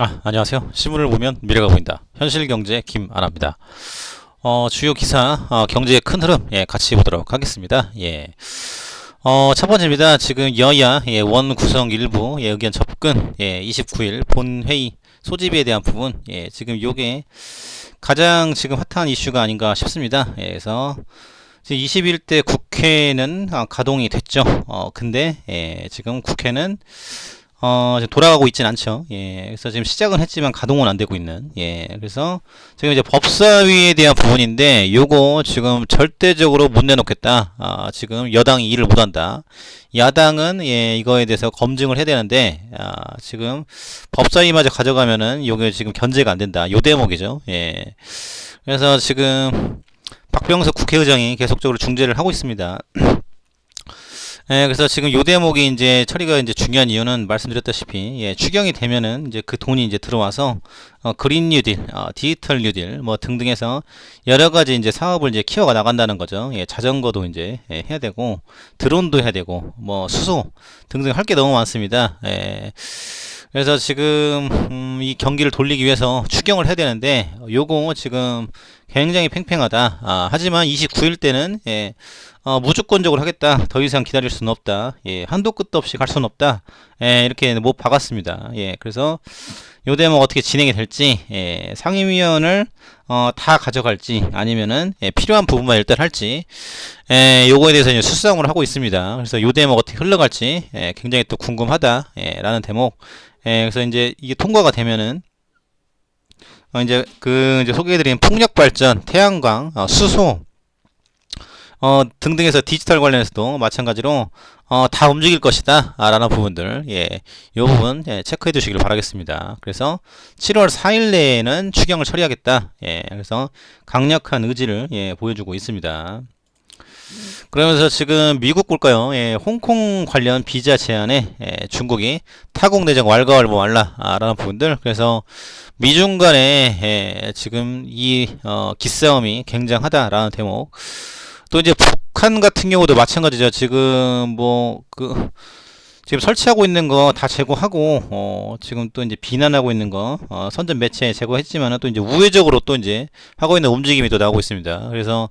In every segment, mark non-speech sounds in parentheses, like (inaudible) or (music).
아, 안녕하세요. 신문을 보면 미래가 보인다. 현실경제 김아랍니다. 어, 주요 기사, 어, 경제의 큰 흐름, 예, 같이 보도록 하겠습니다. 예. 어, 첫 번째입니다. 지금 여야, 예, 원 구성 일부, 예, 의견 접근, 예, 29일 본회의 소집에 대한 부분, 예, 지금 요게 가장 지금 핫한 이슈가 아닌가 싶습니다. 예, 그래서 지금 21대 국회는 아, 가동이 됐죠. 어, 근데, 예, 지금 국회는 어, 지금 돌아가고 있진 않죠. 예. 그래서 지금 시작은 했지만 가동은 안 되고 있는. 예. 그래서 지금 이제 법사위에 대한 부분인데 요거 지금 절대적으로 못 내놓겠다. 아, 지금 여당이 일을 못 한다. 야당은 예, 이거에 대해서 검증을 해야 되는데 아, 지금 법사위마저 가져가면은 요게 지금 견제가 안 된다. 요 대목이죠. 예. 그래서 지금 박병석 국회의장이 계속적으로 중재를 하고 있습니다. (clears throat) 예, 그래서 지금 요 대목이 이제 처리가 이제 중요한 이유는 말씀드렸다시피 예, 추경이 되면은 이제 그 돈이 이제 들어와서 어, 그린 뉴딜, 어, 디지털 뉴딜 뭐 등등해서 여러 가지 이제 사업을 이제 키워가 나간다는 거죠. 예, 자전거도 이제 예, 해야 되고 드론도 해야 되고 뭐 수소 등등 할 게 너무 많습니다. 예. 그래서 지금 음, 이 경기를 돌리기 위해서 추경을 해야 되는데 요거 지금 굉장히 팽팽하다. 아, 하지만 29일 때는 예, 어, 무조건적으로 하겠다. 더 이상 기다릴 수는 없다. 예, 한도 끝도 없이 갈 수는 없다. 예, 이렇게 못 박았습니다. 예, 그래서 요 대목 어떻게 진행이 될지 예, 상임위원을 어, 다 가져갈지 아니면은 예, 필요한 부분만 일단 할지 예, 요거에 대해서 이제 수상을 하고 있습니다. 그래서 요 대목 어떻게 흘러갈지 예, 굉장히 또 궁금하다. 예, 라는 대목. 예, 그래서 이제 이게 통과가 되면은 어, 이제 그 이제 소개해드린 풍력 발전, 태양광, 어, 수소 어, 등등해서 디지털 관련해서도 마찬가지로 어, 다 움직일 것이다 라는 부분들 예, 이 부분 예, 체크해 두시길 바라겠습니다. 그래서 7월 4일 내에는 추경을 처리하겠다. 예, 그래서 강력한 의지를 예, 보여주고 있습니다. 그러면서 지금 미국 볼까요? 예, 홍콩 관련 비자 제한에 예, 중국이 타국 내정 왈가왈부 말라라는 부분들 그래서 미중 간에 예, 지금 이 어, 기싸움이 굉장하다라는 대목 또 이제 북한 같은 경우도 마찬가지죠. 지금 뭐 그 지금 설치하고 있는 거 다 제거하고 어 지금 또 이제 비난하고 있는 거 어, 선전 매체 제거했지만은 또 이제 우회적으로 또 이제 하고 있는 움직임이 또 나오고 있습니다. 그래서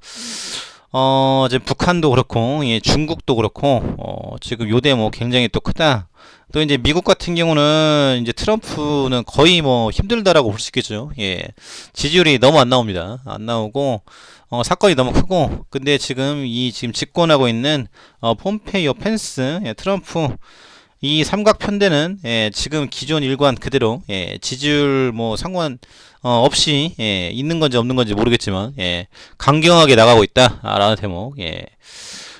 어, 이제 북한도 그렇고, 예, 중국도 그렇고, 어, 지금 요 대목 굉장히 또 크다. 또 이제 미국 같은 경우는 이제 트럼프는 거의 뭐 힘들다라고 볼 수 있겠죠. 예. 지지율이 너무 안 나옵니다. 안 나오고, 어, 사건이 너무 크고, 근데 지금 이 지금 집권하고 있는, 어, 폼페이오 펜스, 예, 트럼프, 이 삼각 편대는 예, 지금 기존 일관 그대로 예, 지지율 뭐 상관 어, 없이 예, 있는 건지 없는 건지 모르겠지만 예, 강경하게 나가고 있다라는 대목. 예.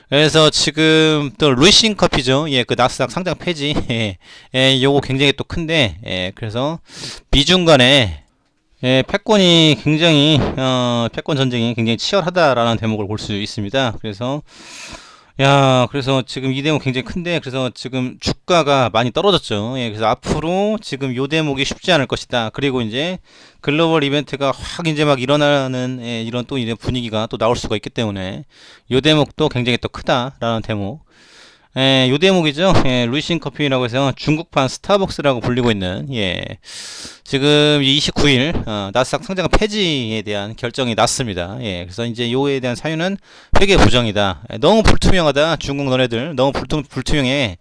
그래서 지금 또 루이싱 커피죠. 예, 그 나스닥 상장 폐지. (laughs) 예, 예, 요거 굉장히 또 큰데. 예, 그래서 미중 간에 예, 패권이 굉장히 어, 패권 전쟁이 굉장히 치열하다라는 대목을 볼 수 있습니다. 그래서 야, 그래서 지금 이 대목 굉장히 큰데, 그래서 지금 주가가 많이 떨어졌죠. 예, 그래서 앞으로 지금 요 대목이 쉽지 않을 것이다. 그리고 이제 글로벌 이벤트가 확 이제 막 일어나는 예, 이런 또 이런 분위기가 또 나올 수가 있기 때문에 요 대목도 굉장히 또 크다라는 대목. 예, 요 대목이죠. 예, 루이싱 커피라고 해서 중국판 스타벅스라고 불리고 있는, 예, 지금 29일, 어, 나스닥 상장 폐지에 대한 결정이 났습니다. 예, 그래서 이제 요에 대한 사유는 회계 부정이다. 예, 너무 불투명하다. 중국 너네들. 너무 불투, 불투명해.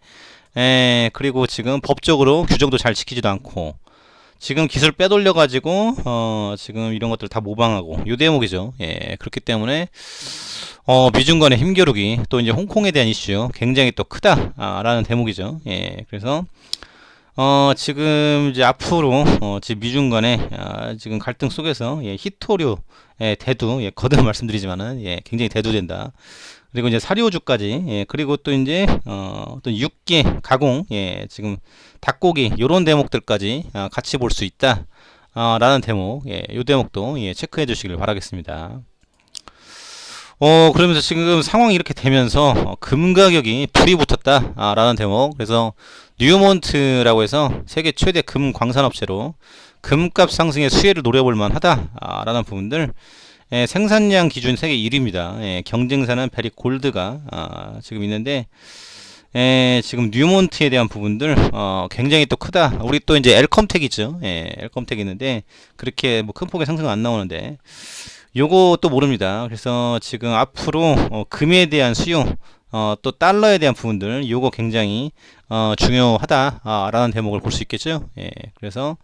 예, 그리고 지금 법적으로 규정도 잘 지키지도 않고, 지금 기술 빼돌려 가지고 어 지금 이런 것들 다 모방하고 요 대목이죠. 예. 그렇기 때문에 어 미중 간의 힘겨루기 또 이제 홍콩에 대한 이슈 굉장히 또 크다라는 대목이죠. 예. 그래서 어 지금 이제 앞으로 어 지금 미중 간의 아, 지금 갈등 속에서 예, 히토류 예, 대두 예, 거듭 (laughs) 말씀드리지만은 예, 굉장히 대두된다. 그리고 이제 사료주까지 예, 그리고 또 이제 어, 또 육계 가공 예, 지금 닭고기 요런 대목들까지 어, 같이 볼 수 있다 어, 라는 대목 예, 요 대목도 예, 체크해 주시길 바라겠습니다. 어 그러면서 지금 상황이 이렇게 되면서 어, 금 가격이 불이 붙었다 아, 라는 대목. 그래서 뉴몬트라고 해서 세계 최대 금 광산업체로 금값 상승의 수혜를 노려볼 만하다 아, 라는 부분들 예, 생산량 기준 세계 1위입니다. 예, 경쟁사는 베리 골드가 아, 지금 있는데 에, 지금 뉴몬트에 대한 부분들 어, 굉장히 또 크다. 우리 또 이제 엘컴텍이죠. 예, 엘컴텍 있는데 그렇게 뭐 큰 폭의 상승은 안 나오는데 또 모릅니다. 그래서 지금 앞으로 어, 금에 대한 수요 어, 또 달러에 대한 부분들 요거 굉장히 어, 중요하다라는 대목을 볼 수 있겠죠. 예, 그래서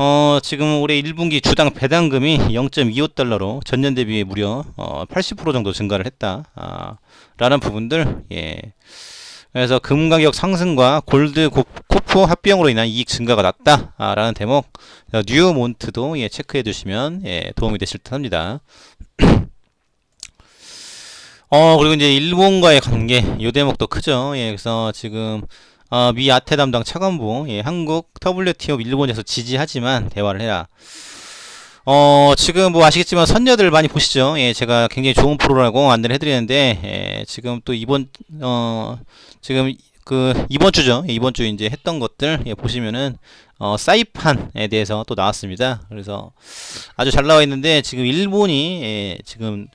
어, 지금 올해 1분기 주당 배당금이 0.25달러로 전년 대비 무려 어, 80% 정도 증가를 했다. 아, 라는 부분들, 예. 그래서 금 가격 상승과 골드 고- 코프 합병으로 인한 이익 증가가 났다. 아, 라는 대목, 어, 뉴몬트도 예, 체크해 두시면 예, 도움이 되실 듯 합니다. (clears throat) 어, 그리고 이제 일본과의 관계, 요 대목도 크죠. 예, 그래서 지금 어, 미 아태 담당 차관보, 예, 한국 WTO 일본에서 지지하지만 대화를 해라. 어, 지금 뭐 아시겠지만 선녀들 많이 보시죠. 예, 제가 굉장히 좋은 프로라고 안내를 해드리는데, 예, 지금 또 이번, 어, 지금 그 이번 주죠. 예, 이번 주 이제 했던 것들 예, 보시면은 어, 사이판에 대해서 또 나왔습니다. 그래서 아주 잘 나와 있는데 지금 일본이 예, 지금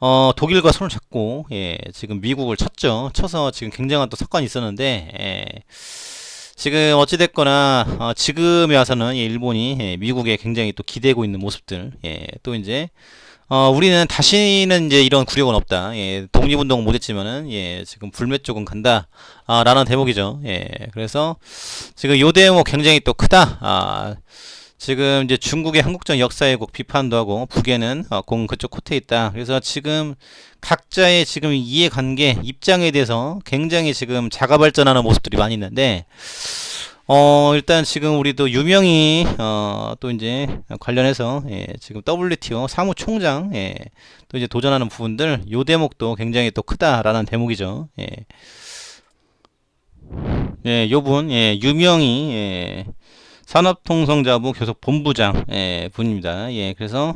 어, 독일과 손을 잡고, 예, 지금 미국을 쳤죠. 쳐서 지금 굉장한 또 사건이 있었는데, 예, 지금 어찌됐거나, 어, 지금에 와서는 예, 일본이 예, 미국에 굉장히 또 기대고 있는 모습들, 예, 또 이제, 어, 우리는 다시는 이제 이런 굴욕은 없다. 예, 독립운동 못했지만은, 예, 지금 불매 쪽은 간다. 아, 라는 대목이죠. 예, 그래서 지금 요 대목 굉장히 또 크다. 아, 지금 이제 중국의 한국전 역사회국 비판도 하고 북에는 어, 공 그쪽 코트에 있다. 그래서 지금 각자의 지금 이해관계 입장에 대해서 굉장히 지금 자가 발전하는 모습들이 많이 있는데 어 일단 지금 우리도 유명히 어또 이제 관련해서 예, 지금 WTO 사무총장 예, 또 이제 도전하는 부분들 요 대목도 굉장히 또 크다라는 대목이죠. 예. 예, 요분 예, 유명히 예, 산업통상자부 교섭 본부장 예, 분입니다. 예, 그래서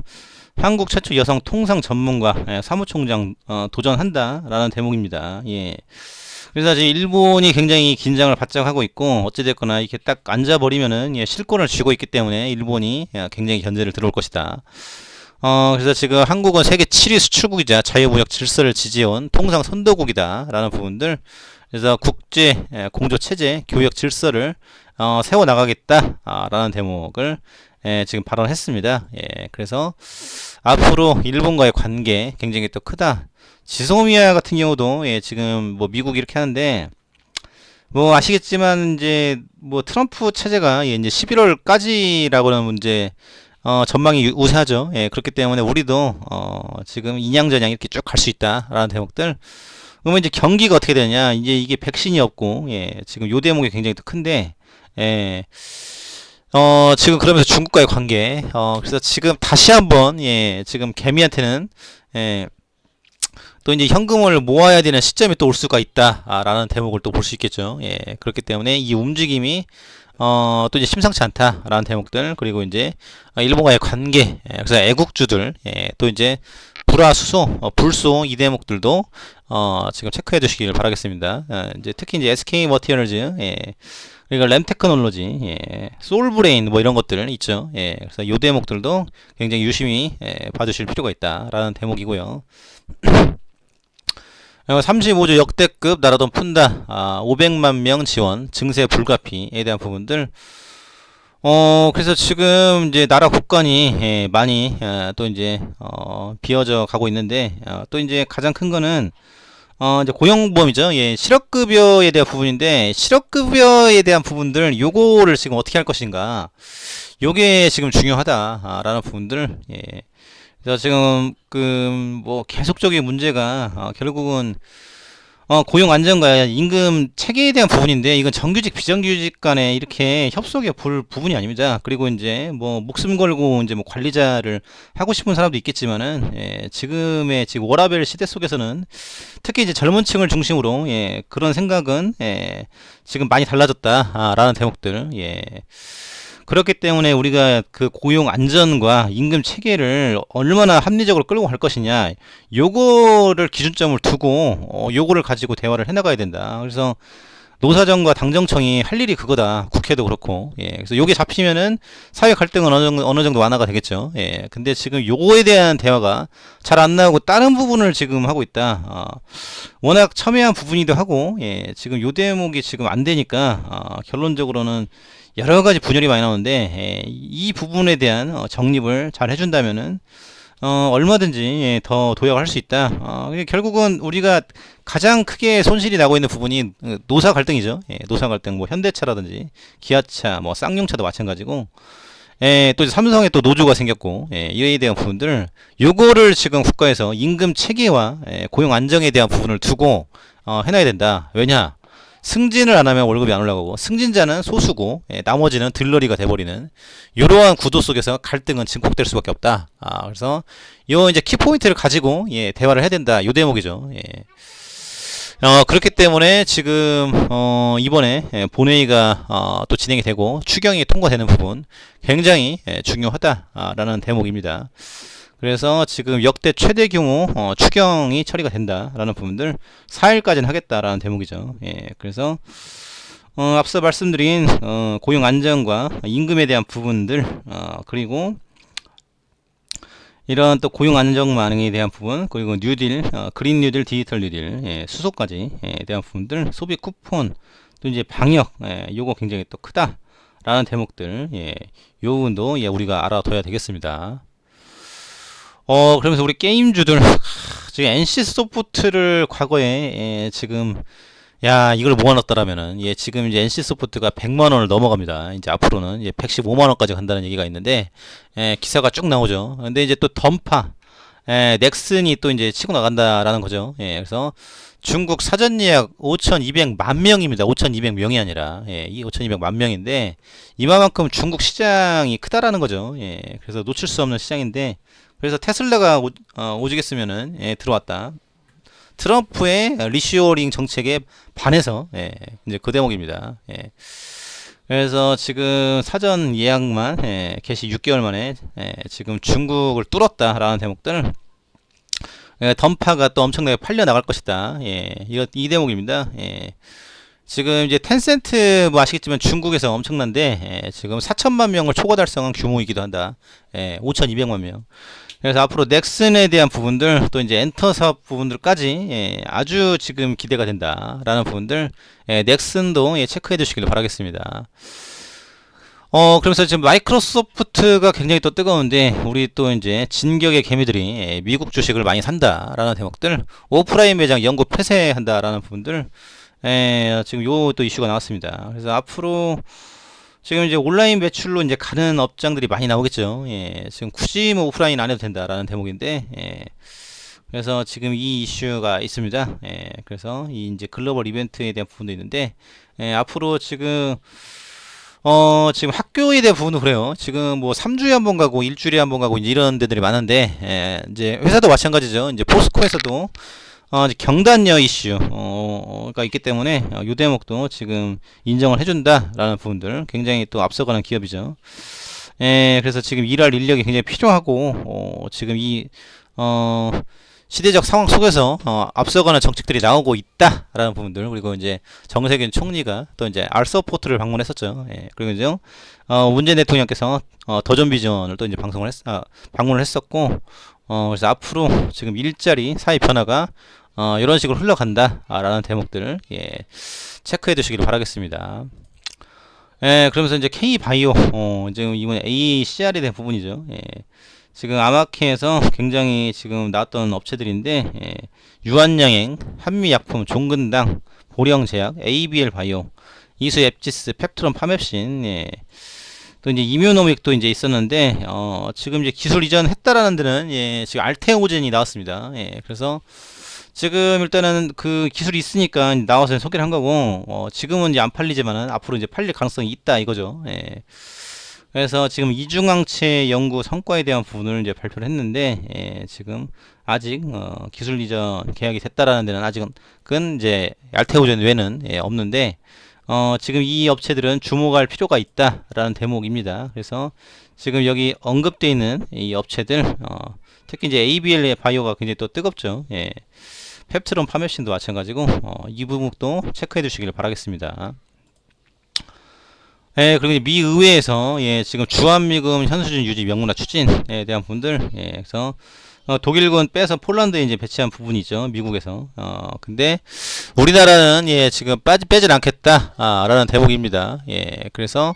한국 최초 여성 통상 전문가 예, 사무총장 어, 도전한다라는 대목입니다. 예. 그래서 지금 일본이 굉장히 긴장을 바짝 하고 있고 어찌됐거나 이렇게 딱 앉아버리면은 예, 실권을 쥐고 있기 때문에 일본이 예, 굉장히 견제를 들어올 것이다. 어, 그래서 지금 한국은 세계 7위 수출국이자 자유무역 질서를 지지해온 통상 선도국이다라는 부분들 그래서 국제 예, 공조 체제 교역 질서를 어, 세워 나가겠다라는 대목을 예, 지금 발언했습니다. 예, 그래서 앞으로 일본과의 관계 굉장히 또 크다. 지소미아 같은 경우도 예, 지금 뭐 미국 이렇게 하는데 뭐 아시겠지만 이제 뭐 트럼프 체제가 예, 이제 11월까지라고는 문제 어, 전망이 유- 우세하죠. 예, 그렇기 때문에 우리도 어, 지금 인양전양 이렇게 쭉 갈 수 있다라는 대목들. 그러면 이제 경기가 어떻게 되냐? 이제 이게 백신이 없고 예, 지금 요 대목이 굉장히 또 큰데 예. 어, 지금 그러면서 중국과의 관계, 어, 그래서 지금 다시 한번, 예, 지금 개미한테는, 예, 또 이제 현금을 모아야 되는 시점이 또 올 수가 있다, 아, 라는 대목을 또 볼 수 있겠죠. 예, 그렇기 때문에 이 움직임이, 어, 또 이제 심상치 않다, 라는 대목들, 그리고 이제, 어, 일본과의 관계, 예, 그래서 애국주들, 예, 또 이제, 불화수소, 어, 불소 이 대목들도, 어, 지금 체크해 두시길 바라겠습니다. 어, 이제 특히 이제 SK 머티리얼즈, 예, 그리고 램 테크놀로지, 예, 솔브레인 뭐 이런 것들 있죠. 예, 그래서 요 대목들도 굉장히 유심히 예, 봐주실 필요가 있다라는 대목이고요. (clears throat) 35조 역대급 나라돈 푼다, 아, 500만 명 지원, 증세 불가피에 대한 부분들. 어, 그래서 지금 이제 나라 국간이 예, 많이 예, 또 이제 어, 비어져 가고 있는데 어, 또 이제 가장 큰 거는 어, 이제 고용보험이죠. 예, 실업급여에 대한 부분인데, 실업급여에 대한 부분들, 요거를 지금 어떻게 할 것인가. 요게 지금 중요하다라는 부분들, 예. 그래서 지금, 그, 뭐, 계속적인 문제가, 어, 결국은, 어, 고용 안정과 임금 체계에 대한 부분인데, 이건 정규직, 비정규직 간에 이렇게 협속에 볼 부분이 아닙니다. 그리고 이제, 뭐, 목숨 걸고 이제 뭐 관리자를 하고 싶은 사람도 있겠지만은, 예, 지금의 지금 워라벨 시대 속에서는 특히 이제 젊은 층을 중심으로, 예, 그런 생각은, 예, 지금 많이 달라졌다라는 대목들, 예. 그렇기 때문에 우리가 그 고용 안전과 임금 체계를 얼마나 합리적으로 끌고 갈 것이냐, 요거를 기준점을 두고, 어, 요거를 가지고 대화를 해나가야 된다. 그래서, 노사정과 당정청이 할 일이 그거다. 국회도 그렇고. 예. 그래서 요게 잡히면은 사회 갈등은 어느 정도, 어느 정도 완화가 되겠죠. 예. 근데 지금 요거에 대한 대화가 잘 안 나오고 다른 부분을 지금 하고 있다. 어, 워낙 첨예한 부분이기도 하고, 예. 지금 요 대목이 지금 안 되니까, 어, 결론적으로는 여러 가지 분열이 많이 나오는데, 예. 이 부분에 대한 어, 정립을 잘 해준다면은, 어, 얼마든지 예, 더 도약할 수 있다. 어, 결국은 우리가 가장 크게 손실이 나고 있는 부분이 어, 노사 갈등이죠. 예, 노사 갈등, 뭐 현대차라든지 기아차, 뭐 쌍용차도 마찬가지고, 예, 또 삼성에 또 노조가 생겼고, 예, 이에 대한 부분들, 요거를 지금 국가에서 임금 체계와 예, 고용 안정에 대한 부분을 두고 어, 해놔야 된다. 왜냐? 승진을 안 하면 월급이 안 올라가고 승진자는 소수고 예, 나머지는 들러리가 돼버리는 이러한 구도 속에서 갈등은 증폭될 수밖에 없다. 아, 그래서 요 이제 키 포인트를 가지고 예, 대화를 해야 된다. 요 대목이죠. 예. 어, 그렇기 때문에 지금 어, 이번에 예, 본회의가 어, 또 진행이 되고 추경이 통과되는 부분 굉장히 예, 중요하다라는 대목입니다. 그래서 지금 역대 최대 규모 어, 추경이 처리가 된다라는 부분들 4일까지는 하겠다라는 대목이죠. 예, 그래서 어, 앞서 말씀드린 어, 고용 안정과 임금에 대한 부분들 어, 그리고 이런 또 고용 안정 반응에 대한 부분 그리고 뉴딜 어, 그린 뉴딜 디지털 뉴딜 예, 수소까지 에 대한 부분들 소비 쿠폰 또 이제 방역 예, 요거 굉장히 또 크다라는 대목들 예, 요 부분도 예, 우리가 알아둬야 되겠습니다. 어 그러면서 우리 게임주들 (laughs) 지금 NC 소프트를 과거에 예, 지금 야 이걸 모아놨더라면은 예 지금 이제 NC 소프트가 100만 원을 넘어갑니다. 이제 앞으로는 이제 115만 원까지 간다는 얘기가 있는데 예, 기사가 쭉 나오죠. 근데 이제 또 던파 예, 넥슨이 또 이제 치고 나간다라는 거죠. 예, 그래서 중국 사전 예약 5,200만 명입니다. 5,200명이 아니라 예, 이 5,200만 명인데 이만큼 중국 시장이 크다라는 거죠. 예, 그래서 놓칠 수 없는 시장인데 그래서 테슬라가 오, 어, 오지겠으면은 예, 들어왔다. 트럼프의 리시오링 정책에 반해서 예, 이제 그 대목입니다. 예. 그래서 지금 사전 예약만 예, 개시 6개월 만에 예, 지금 중국을 뚫었다라는 대목들 예, 던파가 또 엄청나게 팔려 나갈 것이다. 예, 이거 이 대목입니다. 예. 지금 이제 텐센트 뭐 아시겠지만 중국에서 엄청난데 예, 지금 4천만 명을 초과 달성한 규모이기도 한다. 예, 5,200만 명. 그래서 앞으로 넥슨에 대한 부분들 또 이제 엔터 사업 부분들까지 예, 아주 지금 기대가 된다라는 부분들 예, 넥슨도 예, 체크해 주시길 바라겠습니다. 어 그러면서 지금 마이크로소프트가 굉장히 또 뜨거운데 우리 또 이제 진격의 개미들이 예, 미국 주식을 많이 산다라는 대목들 오프라인 매장 연구 폐쇄한다라는 부분들 예, 지금 요 또 이슈가 나왔습니다. 그래서 앞으로 지금 이제 온라인 매출로 이제 가는 업장들이 많이 나오겠죠. 예, 지금 굳이 뭐 오프라인 안 해도 된다라는 대목인데, 예, 그래서 지금 이 이슈가 있습니다. 예, 그래서 이 이제 글로벌 이벤트에 대한 부분도 있는데, 예, 앞으로 지금 어, 지금 학교에 대한 부분도 그래요. 지금 뭐 3주에 한 번 가고 일주일에 한 번 가고 이런 데들이 많은데, 예, 이제 회사도 마찬가지죠. 이제 포스코에서도 어, 경단녀 이슈, 어, 가 있기 때문에, 어, 요 대목도 지금 인정을 해준다라는 부분들, 굉장히 또 앞서가는 기업이죠. 예, 그래서 지금 일할 인력이 굉장히 필요하고, 어, 지금 이, 어, 시대적 상황 속에서 어, 앞서가는 정책들이 나오고 있다라는 부분들 그리고 이제 정세균 총리가 또 이제 알서포트를 방문했었죠. 예, 그리고 이제 어, 문재인 대통령께서 어, 더전 비전을 또 이제 방송을 했, 아, 방문을 했었고 어, 그래서 앞으로 지금 일자리 사회 변화가 어, 이런 식으로 흘러간다 라는 대목들을 예, 체크해 두시길 바라겠습니다. 예, 그러면서 이제 K 바이오 어, 지금 이번 ACR에 대한 부분이죠. 예. 지금 아마케에서 굉장히 지금 나왔던 업체들인데 예, 유한양행, 한미약품, 종근당, 보령제약, ABL 바이오, 이수 앱지스, 펩트론, 파맵신, 예. 또 이제 이뮤노믹도 이제 있었는데 어, 지금 이제 기술 이전 했다라는 데는 예, 지금 알테오젠이 나왔습니다. 예, 그래서 지금 일단은 그 기술이 있으니까 나와서 소개를 한 거고 어, 지금은 이제 안 팔리지만은 앞으로 이제 팔릴 가능성이 있다 이거죠. 예. 그래서 지금 이중항체 연구 성과에 대한 부분을 이제 발표를 했는데 예, 지금 아직 어, 기술 이전 계약이 됐다라는 데는 아직은 그 이제 알테오젠 외는 예, 없는데 어, 지금 이 업체들은 주목할 필요가 있다라는 대목입니다. 그래서 지금 여기 언급되어 있는 이 업체들 어, 특히 이제 ABL 바이오가 굉장히 또 뜨겁죠. 예. 펩트론 파메신도 마찬가지고 어, 이 부분도 체크해 주시길 바라겠습니다. 예, 그리고 미 의회에서 예, 지금 주한미금 현수준 유지 명문화 추진에 대한 부분들 예, 그래서 어, 독일군 빼서 폴란드에 이제 배치한 부분이죠. 미국에서. 어, 근데 우리나라는 예, 지금 빠지 빼질 않겠다. 아, 라는 대목입니다. 예, 그래서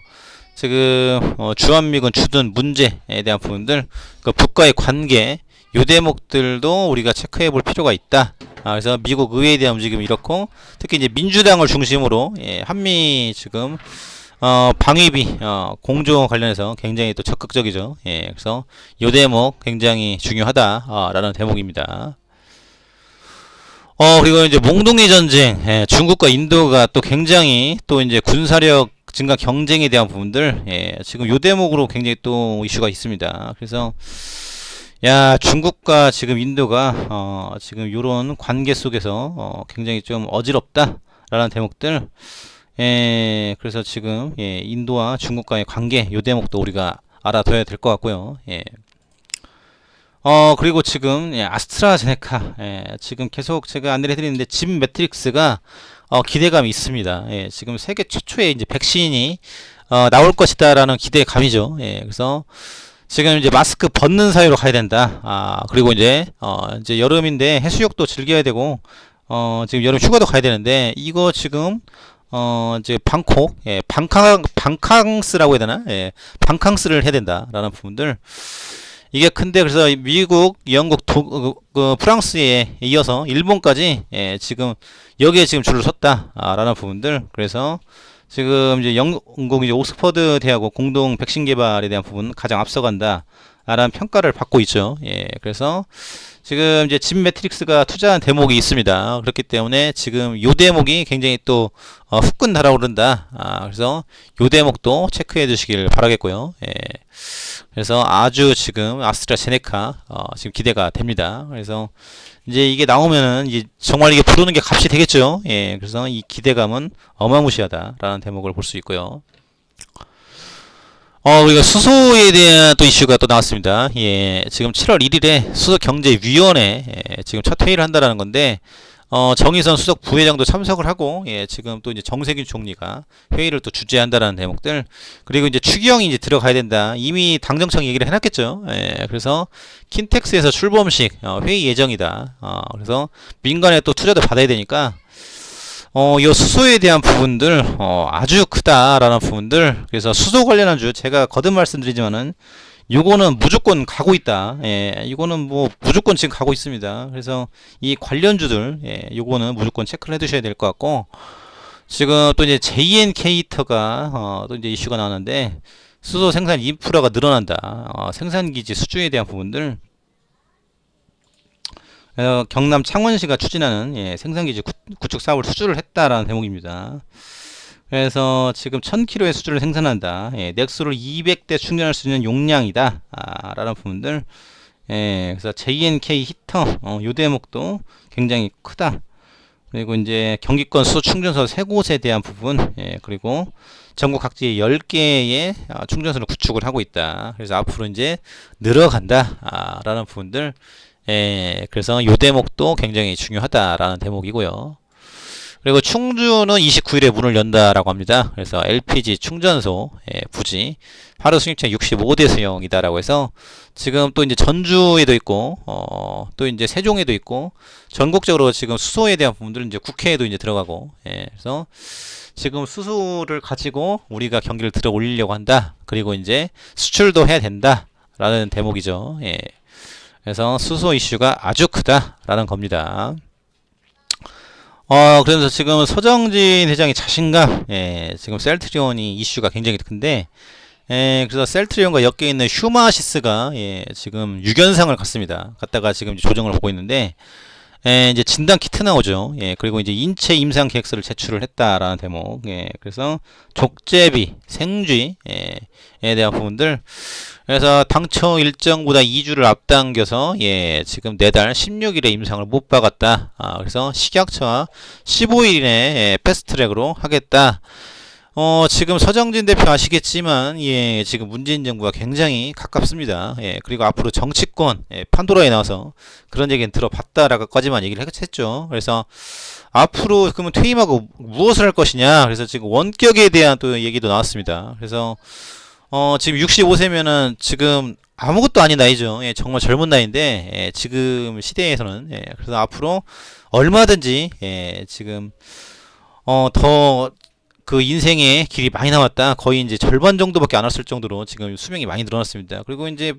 지금 어, 주한미군 주둔 문제에 대한 부분들, 그 북과의 관계, 요 대목들도 우리가 체크해 볼 필요가 있다. 아, 그래서 미국 의회에 대한 움직임이 이렇고, 특히 이제 민주당을 중심으로 예, 한미 지금 어, 방위비, 어, 공조 관련해서 굉장히 또 적극적이죠. 예, 그래서 요 대목 굉장히 중요하다, 어, 라는 대목입니다. 어, 그리고 이제 몽둥이 전쟁, 예, 중국과 인도가 또 굉장히 또 이제 군사력 증가 경쟁에 대한 부분들, 예, 지금 요 대목으로 굉장히 또 이슈가 있습니다. 그래서, 야, 중국과 지금 인도가, 어, 지금 요런 관계 속에서, 어, 굉장히 좀 어지럽다, 라는 대목들, 예, 그래서 지금 예, 인도와 중국과의 관계 요 대목도 우리가 알아둬야 될 것 같고요. 예. 어 그리고 지금 예, 아스트라제네카 예, 지금 계속 제가 안내를 해드리는데 진 매트릭스가 어, 기대감이 있습니다. 예, 지금 세계 최초의 이제 백신이 어, 나올 것이다라는 기대감이죠. 예, 그래서 지금 이제 마스크 벗는 사이로 가야 된다. 아 그리고 이제 어, 이제 여름인데 해수욕도 즐겨야 되고 어, 지금 여름 휴가도 가야 되는데 이거 지금 어, 이제 방콕, 예, 방캉, 방캉스라고 해야 되나? 예, 방캉스를 해야 된다라는 부분들. 이게 큰데, 그래서 미국, 영국, 도, 그, 그 프랑스에 이어서 일본까지, 예, 지금, 여기에 지금 줄을 섰다, 아, 라는 부분들. 그래서, 지금 이제 영국 이제 옥스퍼드 대학과 공동 백신 개발에 대한 부분 가장 앞서간다. 라는 평가를 받고 있죠. 예, 그래서 지금 이제 진 매트릭스가 투자한 대목이 있습니다. 그렇기 때문에 지금 요 대목이 굉장히 또 어, 후끈 달아오른다. 아, 그래서 요 대목도 체크해 주시길 바라겠고요. 예. 그래서 아주 지금 아스트라제네카 어, 지금 기대가 됩니다. 그래서 이제 이게 나오면은 이제 정말 이게 부르는 게 값이 되겠죠. 예. 그래서 이 기대감은 어마무시하다라는 대목을 볼 수 있고요. 어, 우리가 수소에 대한 또 이슈가 또 나왔습니다. 예, 지금 7월 1일에 수소경제위원회, 예, 지금 첫 회의를 한다라는 건데, 어, 정의선 수석 부회장도 참석을 하고, 예, 지금 또 이제 정세균 총리가 회의를 또 주재한다라는 대목들, 그리고 이제 추기형이 이제 들어가야 된다. 이미 당정청 얘기를 해놨겠죠. 예, 그래서 킨텍스에서 출범식 어, 회의 예정이다. 어, 그래서 민간에 또 투자도 받아야 되니까, 어, 이 수소에 대한 부분들 어, 아주 크다라는 부분들 그래서 수소 관련한 주 제가 거듭 말씀드리지만은 요거는 무조건 가고 있다. 예, 이거는 뭐 무조건 지금 가고 있습니다. 그래서 이 관련주들 예, 요거는 무조건 체크를 해 두셔야 될 것 같고 지금 또 이제 JN 케이터가 어, 또 이제 이슈가 나왔는데 수소 생산 인프라가 늘어난다. 어, 생산기지 수주에 대한 부분들 어, 경남 창원시가 추진하는 예, 생산기지 구, 구축 사업을 수주를 했다라는 대목입니다. 그래서 지금 1000kg의 수주를 생산한다. 예, 넥소를 200대 충전할 수 있는 용량이다. 아, 라는 부분들. 예, 그래서 JNK 히터, 어, 요 대목도 굉장히 크다. 그리고 이제 경기권 수소 충전소 세 곳에 대한 부분, 예, 그리고 전국 각지에 10개의 아, 충전소를 구축을 하고 있다. 그래서 앞으로 이제 늘어간다. 아, 라는 부분들. 예, 그래서 요 대목도 굉장히 중요하다라는 대목이고요. 그리고 충주는 29일에 문을 연다라고 합니다. 그래서 LPG 충전소 예, 부지 하루 수입차 65대 수용이다라고 해서 지금 또 이제 전주에도 있고 어, 또 이제 세종에도 있고 전국적으로 지금 수소에 대한 부분들은 이제 국회에도 이제 들어가고 예, 그래서 지금 수소를 가지고 우리가 경기를 들어 올리려고 한다. 그리고 이제 수출도 해야 된다라는 대목이죠. 예. 그래서 수소 이슈가 아주 크다라는 겁니다. 어, 그래서 지금 서정진 회장의 자신감, 예, 지금 셀트리온이 이슈가 굉장히 큰데, 예, 그래서 셀트리온과 엮여 있는 휴마시스가, 예, 지금 유견상을 갔습니다. 갔다가 지금 조정을 보고 있는데, 예, 이제 진단 키트 나오죠. 예, 그리고 이제 인체 임상 계획서를 제출을 했다라는 대목. 예, 그래서 족제비, 생쥐, 예, 에 대한 부분들. 그래서 당초 일정보다 2주를 앞당겨서 예, 지금 내달 16일에 임상을 못 박았다. 아, 그래서 식약처와 15일 이내에 패스트트랙으로 하겠다. 어, 지금 서정진 대표 아시겠지만, 예, 지금 문재인 정부가 굉장히 가깝습니다. 예, 그리고 앞으로 정치권, 예, 판도라에 나와서 그런 얘기는 들어봤다라고까지만 얘기를 했- 했죠. 그래서 앞으로 그러면 퇴임하고 무엇을 할 것이냐. 그래서 지금 원격에 대한 또 얘기도 나왔습니다. 그래서 어, 지금 65세면은 지금 아무것도 아닌 나이죠. 예, 정말 젊은 나이인데, 예, 지금 시대에서는, 예, 그래서 앞으로 얼마든지, 예, 지금, 어, 더, 그 인생의 길이 많이 남았다. 거의 이제 절반 정도밖에 안 왔을 정도로 지금 수명이 많이 늘어났습니다. 그리고 이제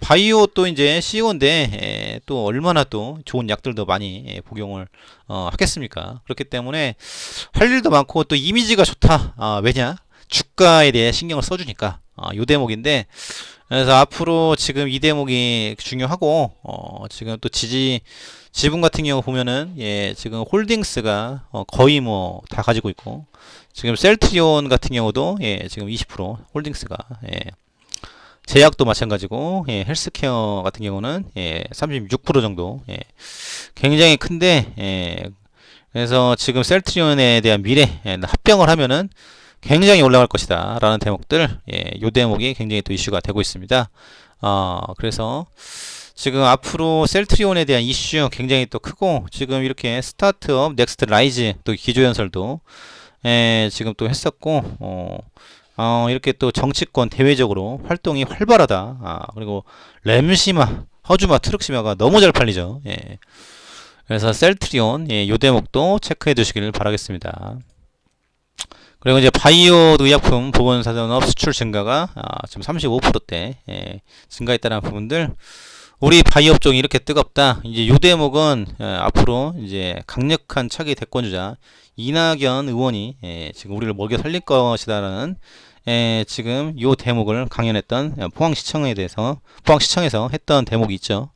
바이오 또 이제 CEO인데 예, 또 얼마나 또 좋은 약들도 많이 예, 복용을 어, 하겠습니까? 그렇기 때문에 할 일도 많고 또 이미지가 좋다. 아, 왜냐? 주가에 대해 신경을 써주니까 아, 요 대목인데 그래서 앞으로 지금 이 대목이 중요하고 어, 지금 또 지지 지분 같은 경우 보면은 예 지금 홀딩스가 어, 거의 뭐 다 가지고 있고 지금 셀트리온 같은 경우도 예 지금 20% 홀딩스가 예 제약도 마찬가지고 예 헬스케어 같은 경우는 예 36% 정도 예 굉장히 큰데 예 그래서 지금 셀트리온에 대한 미래 예, 합병을 하면은 굉장히 올라갈 것이다 라는 대목들 예, 요 대목이 굉장히 또 이슈가 되고 있습니다 어, 그래서 지금 앞으로 셀트리온에 대한 이슈 굉장히 또 크고 지금 이렇게 스타트업 넥스트 라이즈 또 기조연설도 예, 지금 또 했었고 어, 어, 이렇게 또 정치권 대외적으로 활동이 활발하다 아, 그리고 램시마 허주마 트럭시마가 너무 잘 팔리죠 예. 그래서 셀트리온 예, 요 대목도 체크해 두시길 바라겠습니다. 그리고 이제 바이오 의약품 보건사전업 수출 증가가 아, 지금 35%대 예, 증가했다는 부분들 우리 바이오 업종이 이렇게 뜨겁다. 이제 요 대목은 예, 앞으로 이제 강력한 차기 대권주자 이낙연 의원이 예, 지금 우리를 먹여 살릴 것이다라는 예, 지금 요 대목을 강연했던 포항시청에 대해서 포항시청에서 했던 대목이 있죠.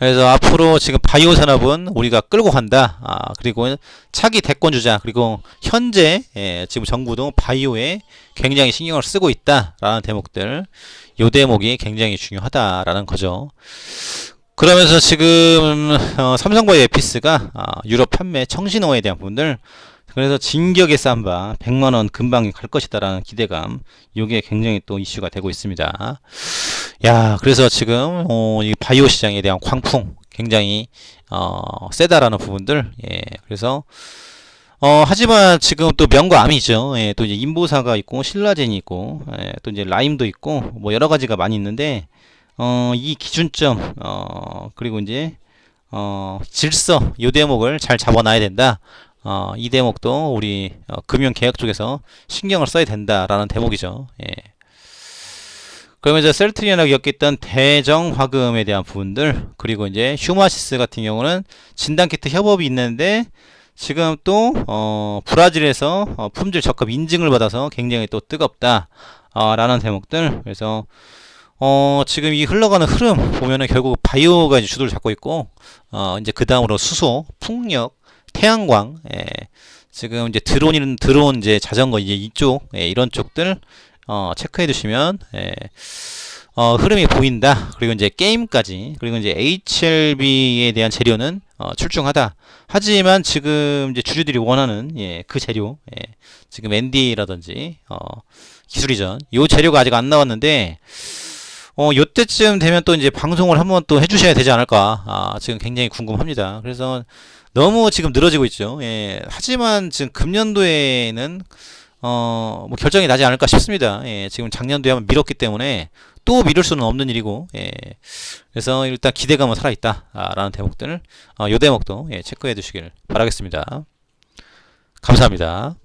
그래서 앞으로 지금 바이오 산업은 우리가 끌고 간다. 아, 그리고 차기 대권 주자 그리고 현재 예, 지금 정부도 바이오에 굉장히 신경을 쓰고 있다라는 대목들 요 대목이 굉장히 중요하다라는 거죠. 그러면서 지금 어, 삼성바이오 에피스가 아, 유럽 판매 청신호에 대한 부분들 그래서 진격의 삼바 100만 원 금방 갈 것이다라는 기대감 요게 굉장히 또 이슈가 되고 있습니다. 야, 그래서 지금 어, 이 바이오 시장에 대한 광풍 굉장히 어, 세다라는 부분들. 예, 그래서 어, 하지만 지금 또 명과 암이죠. 예, 또 이제 인보사가 있고 신라젠이 있고 예, 또 이제 라임도 있고 뭐 여러 가지가 많이 있는데 어, 이 기준점 어, 그리고 이제 어, 질서 요 대목을 잘 잡아놔야 된다. 어, 이 대목도 우리 어, 금융 계약 쪽에서 신경을 써야 된다라는 대목이죠. 예. 그러면 이제 셀트리온하고 엮였던 대정 화금에 대한 부분들 그리고 이제 휴마시스 같은 경우는 진단키트 협업이 있는데 지금 또 어, 브라질에서 어, 품질 적합 인증을 받아서 굉장히 또 뜨겁다 어, 라는 대목들. 그래서 어, 지금 이 흘러가는 흐름 보면은 결국 바이오가 이제 주도를 잡고 있고 어, 이제 그 다음으로 수소, 풍력, 태양광 예, 지금 이제 드론이는 드론 이제 자전거 이제 이쪽 예, 이런 쪽들 어, 체크해 두시면 예, 어, 흐름이 보인다. 그리고 이제 게임까지 그리고 이제 HLB에 대한 재료는 어, 출중하다. 하지만 지금 이제 주주들이 원하는 예, 그 재료 예, 지금 ND라든지 어, 기술이전 요 재료가 아직 안 나왔는데 어, 요때쯤 되면 또 이제 방송을 한번 또 해주셔야 되지 않을까. 아, 지금 굉장히 궁금합니다. 그래서 너무 지금 늘어지고 있죠. 예, 하지만 지금 금년도에는 어, 뭐 결정이 나지 않을까 싶습니다. 예, 지금 작년도에 한번 미뤘기 때문에 또 미룰 수는 없는 일이고, 예. 그래서 일단 기대감은 살아있다. 아, 라는 대목들을, 어, 요 대목도, 예, 체크해 두시길 바라겠습니다. 감사합니다.